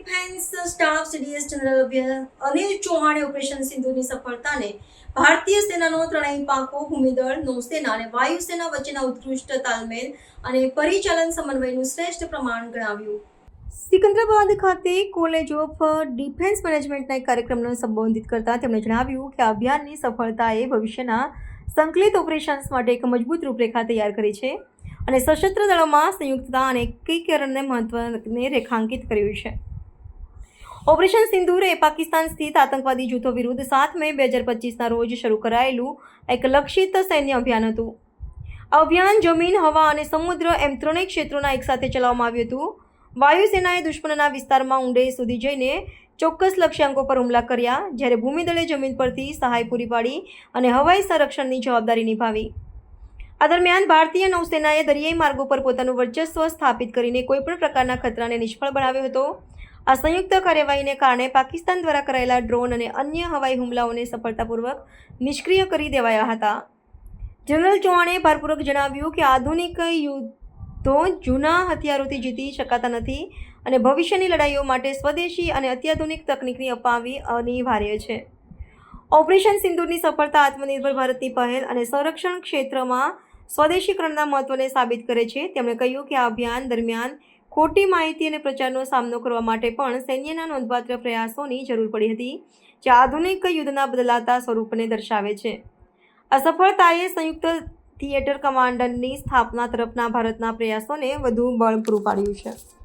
Defence staff CDS general Anil ચૌહાણે operation સિંધુની સફળતાને ભારતીય સેનાનો ત્રણેય પાંખો ભૂમિદળ, નૌસેના અને વાયુસેના વચ્ચેના ઉત્કૃષ્ટ તાલમેલ અને પરિચાલન સમન્વયનું શ્રેષ્ઠ પ્રમાણ ગણાવ્યું. સિકંદરાબાદ ખાતે કોલેજ ઓફ ડિફેન્સ મેનેજમેન્ટના એક કાર્યક્રમને સંબોધિત કરતા તેમણે જણાવ્યું કે આ અભિયાનની સફળતાએ ભવિષ્યના સંકલિત ઓપરેશન્સ માટે એક મજબૂત રૂપરેખા તૈયાર કરી છે અને સશસ્ત્ર દળોમાં સંયુક્તતા અને એકીકરણને મહત્વને રેખાંકિત કર્યું છે. ઓપરેશન સિંદૂર એ પાકિસ્તાન સ્થિત આતંકવાદી જૂથો વિરુદ્ધ સાત મે બે હજાર પચીસના રોજ શરૂ કરાયેલું એક લક્ષિત સૈન્ય અભિયાન હતું. અભિયાન જમીન, હવા અને સમુદ્ર એમ ત્રણેય ક્ષેત્રોના એકસાથે ચલાવવામાં આવ્યું હતું. વાયુસેનાએ દુશ્મનના વિસ્તારમાં ઊંડે સુધી જઈને ચોક્કસ લક્ષ્યાંકો પર હુમલા કર્યા, જ્યારે ભૂમિદળે જમીન પરથી સહાય પૂરી પાડી અને હવાઈ સંરક્ષણની જવાબદારી નિભાવી. આ દરમિયાન ભારતીય નૌસેનાએ દરિયાઈ માર્ગો પર પોતાનું વર્ચસ્વ સ્થાપિત કરીને કોઈપણ પ્રકારના ખતરાને નિષ્ફળ બનાવ્યો હતો. આ સંયુક્ત કાર્યવાહીને કારણે પાકિસ્તાન દ્વારા કરાયેલા ડ્રોન અને અન્ય હવાઈ હુમલાઓને સફળતાપૂર્વક નિષ્ક્રિય કરી દેવાયા હતા. જનરલ ચૌહાણે ભારપૂર્વક જણાવ્યું કે આધુનિક યુદ્ધો જૂના હથિયારોથી જીતી શકાતા નથી અને ભવિષ્યની લડાઈઓ માટે સ્વદેશી અને અત્યાધુનિક તકનીકની અપાવી અનિવાર્ય છે. ઓપરેશન સિંદૂરની સફળતા, આત્મનિર્ભર ભારતની પહેલ અને સંરક્ષણ ક્ષેત્રમાં સ્વદેશીકરણના મહત્વને સાબિત કરે છે. તેમણે કહ્યું કે આ અભિયાન દરમિયાન ખોટી માહિતી અને પ્રચારનો સામનો કરવા માટે પણ સૈન્યના નોંધપાત્ર પ્રયાસોની જરૂર પડી હતી, જે આધુનિક યુદ્ધના બદલાતા સ્વરૂપને દર્શાવે છે. અસફળતાએ સંયુક્ત થિયેટર કમાન્ડરની સ્થાપના તરફના ભારતના પ્રયાસોને વધુ બળ પૂરું પાડ્યું છે.